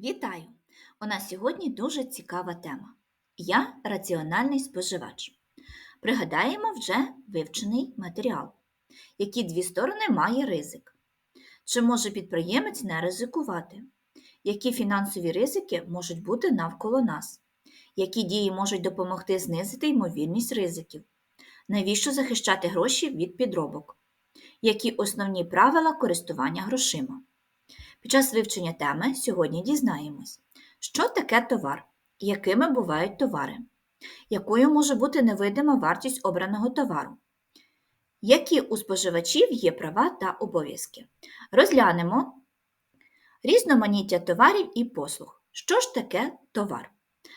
Вітаю! У нас сьогодні дуже цікава тема. Я раціональний споживач. Пригадаємо вже вивчений матеріал. Які дві сторони має ризик? Чи може підприємець не ризикувати? Які фінансові ризики можуть бути навколо нас? Які дії можуть допомогти знизити ймовірність ризиків? Навіщо захищати гроші від підробок? Які основні правила користування грошима? Під час вивчення теми сьогодні дізнаємось, що таке товар, якими бувають товари, якою може бути невидима вартість обраного товару, які у споживачів є права та обов'язки. Розглянемо різноманіття товарів і послуг. Що ж таке товар?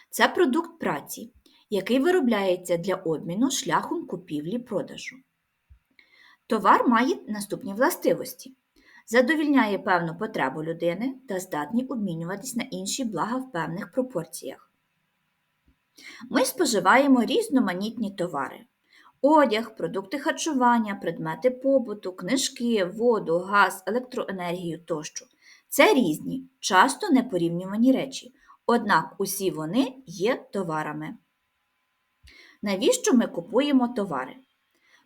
Це продукт праці, який виробляється для обміну шляхом купівлі-продажу. Товар має наступні властивості задовільняє певну потребу людини та здатні обмінюватись на інші блага в певних пропорціях. Ми споживаємо різноманітні товари: одяг, продукти харчування, предмети побуту, книжки, воду, газ, електроенергію тощо. Це різні, часто непорівнювані речі, однак усі вони є товарами. Навіщо ми купуємо товари?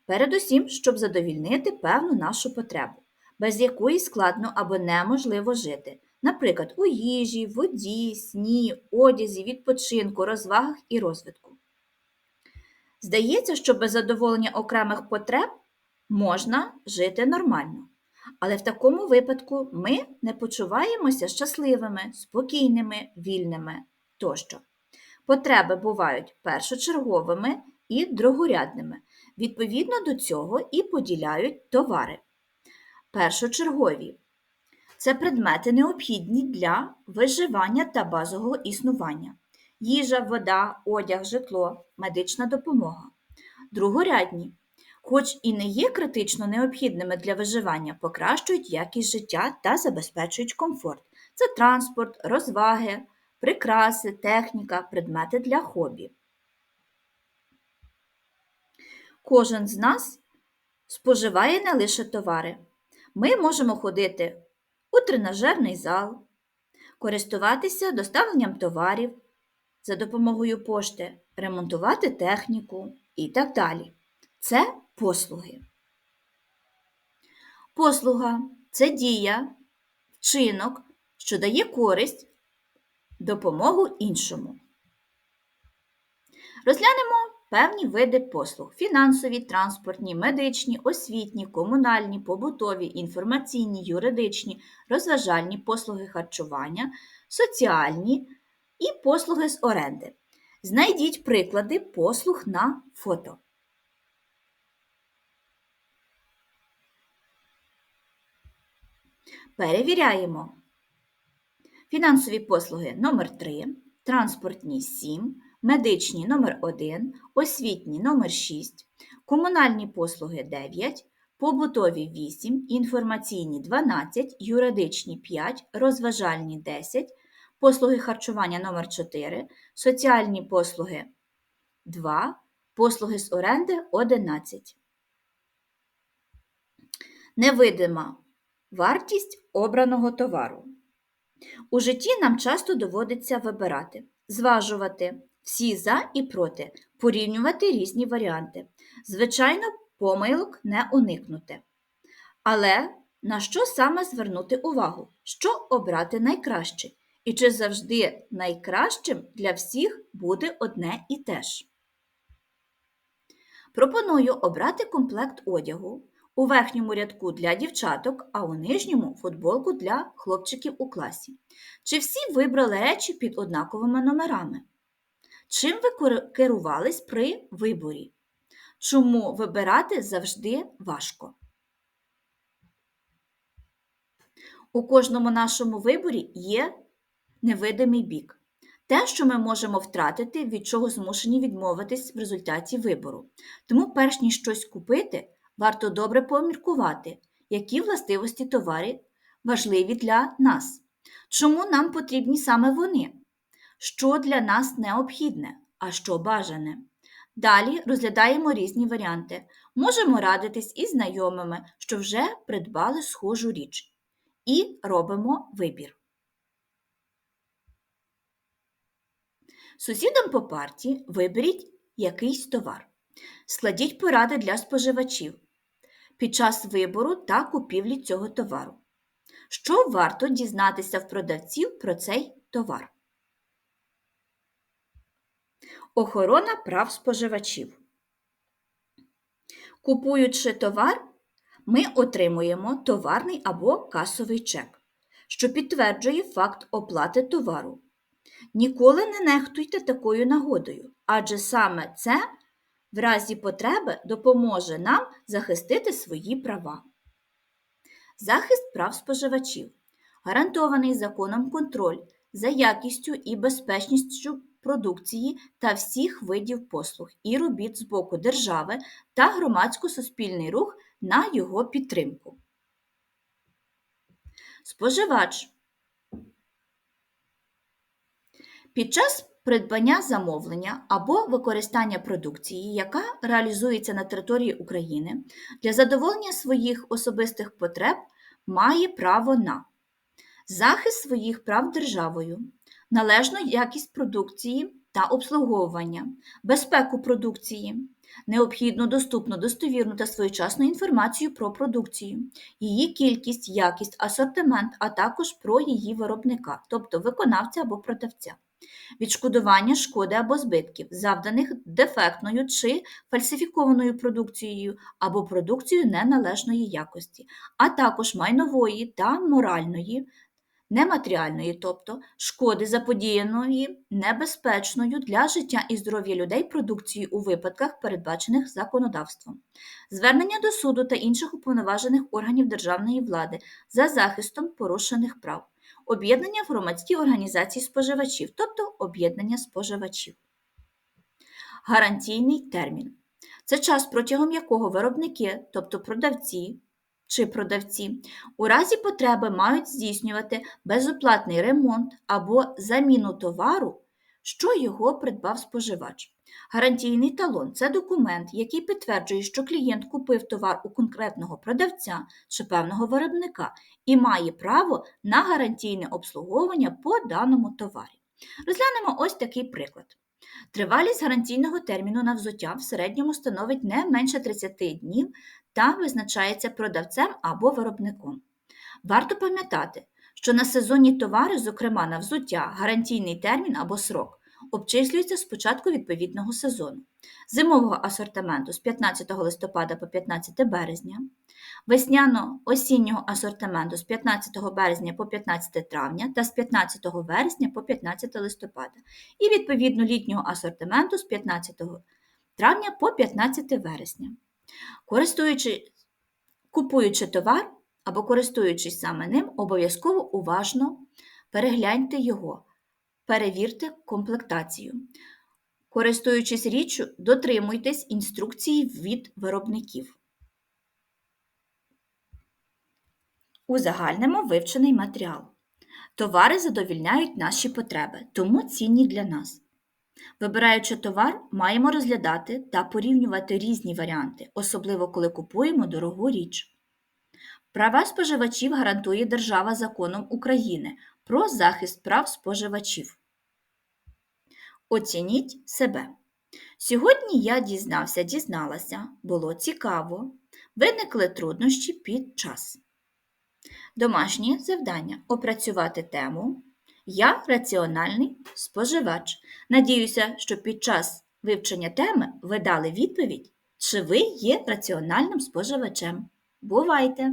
Передусім, щоб задовільнити певну нашу потребу без якої складно або неможливо жити, наприклад, у їжі, воді, сні, одязі, відпочинку, розвагах і розвитку. Здається, що без задоволення окремих потреб можна жити нормально, але в такому випадку ми не почуваємося щасливими, спокійними, вільними тощо. Потреби бувають першочерговими і другорядними. Відповідно до цього і поділяють товари. Першочергові це предмети необхідні для виживання та базового існування, їжа, вода, одяг, житло, медична допомога. Другорядні, хоч і не є критично необхідними для виживання, покращують якість життя та забезпечують комфорт. Це транспорт, розваги, прикраси, техніка, предмети для хобі. Кожен з нас споживає не лише товари. Ми можемо ходити у тренажерний зал, користуватися доставленням товарів за допомогою пошти, ремонтувати техніку і так далі. Це послуги. Послуга це дія, вчинок, що дає користь, допомогу іншому. Розглянемо певні види послуг фінансові, транспортні, медичні, освітні, комунальні, побутові, інформаційні, юридичні, розважальні послуги харчування, соціальні і послуги з оренди. Знайдіть приклади послуг на фото. Перевіряємо. Фінансові послуги номер 3 транспортні 7, медичні номер 1 освітні номер 6 комунальні послуги 9, побутові 8, інформаційні 12, юридичні 5, розважальні 10, послуги харчування номер 4 соціальні послуги 2, послуги з оренди 11. Невидима вартість обраного товару. У житті нам часто доводиться вибирати, зважувати всі за і проти, порівнювати різні варіанти. Звичайно, помилок не уникнути. Але на що саме звернути увагу? Що обрати найкраще? І чи завжди найкращим для всіх буде одне і те ж? Пропоную обрати комплект одягу, у верхньому рядку для дівчаток, а у нижньому футболку для хлопчиків у класі. Чи всі вибрали речі під однаковими номерами? Чим ви керувались при виборі? Чому вибирати завжди важко? У кожному нашому виборі є невидимий бік. Те, що ми можемо втратити, від чого змушені відмовитись в результаті вибору. Тому, перш ніж щось купити, варто добре поміркувати, які властивості товарів важливі для нас, чому нам потрібні саме вони, що для нас необхідне, а що бажане. Далі розглядаємо різні варіанти. Можемо радитись із знайомими, що вже придбали схожу річ, і робимо вибір. Сусідам по парті виберіть якийсь товар. Складіть поради для споживачів під час вибору та купівлі цього товару. Що варто дізнатися в продавців про цей товар? Охорона прав споживачів. Купуючи товар, ми отримуємо товарний або касовий чек, що підтверджує факт оплати товару. Ніколи не нехтуйте такою нагодою, адже саме це в разі потреби допоможе нам захистити свої права. Захист прав споживачів. Гарантований законом контроль за якістю і безпечністю продукції та всіх видів послуг і робіт з боку держави та громадсько-суспільний рух на його підтримку. Споживач. Під час придбання замовлення або використання продукції, яка реалізується на території України, для задоволення своїх особистих потреб має право на захист своїх прав державою, належну якість продукції та обслуговування, безпеку продукції, необхідну доступну, достовірну та своєчасну інформацію про продукцію, її кількість, якість, асортимент, а також про її виробника, тобто виконавця або продавця. Відшкодування шкоди або збитків, завданих дефектною чи фальсифікованою продукцією або продукцією неналежної якості, а також майнової та моральної, нематеріальної, тобто шкоди заподіяної небезпечною для життя і здоров'я людей продукції у випадках, передбачених законодавством, звернення до суду та інших уповноважених органів державної влади за захистом порушених прав, об'єднання в громадські організації споживачів, тобто об'єднання споживачів. Гарантійний термін. Це час, протягом якого виробники, тобто продавці, чи продавці у разі потреби мають здійснювати безоплатний ремонт або заміну товару, що його придбав споживач. Гарантійний талон це документ, який підтверджує, що клієнт купив товар у конкретного продавця чи певного виробника і має право на гарантійне обслуговування по даному товарі. Розглянемо ось такий приклад. Тривалість гарантійного терміну на взуття в середньому становить не менше 30 днів та визначається продавцем або виробником. Варто пам'ятати, що на сезонні товари, зокрема на взуття, гарантійний термін або срок обчислюється з початку відповідного сезону, зимового асортименту з 15 листопада по 15 березня, весняно-осіннього асортименту з 15 березня по 15 травня та з 15 вересня по 15 листопада, і відповідно літнього асортименту з 15 травня по 15 вересня. Користуючи, купуючи товар або користуючись саме ним, обов'язково уважно перегляньте його, перевірте комплектацію. Користуючись річчю, дотримуйтесь інструкцій від виробників. Узагальнимо вивчений матеріал. Товари задовільняють наші потреби, тому цінні для нас. Вибираючи товар, маємо розглядати та порівнювати різні варіанти, особливо коли купуємо дорогу річ. Права споживачів гарантує Держава законом України про захист прав споживачів. Оцініть себе. Сьогодні я дізнався, дізналася, було цікаво, виникли труднощі під час. Домашнє завдання опрацювати тему Я раціональний споживач. Надіюся, що під час вивчення теми ви дали відповідь, чи ви є раціональним споживачем. Бувайте!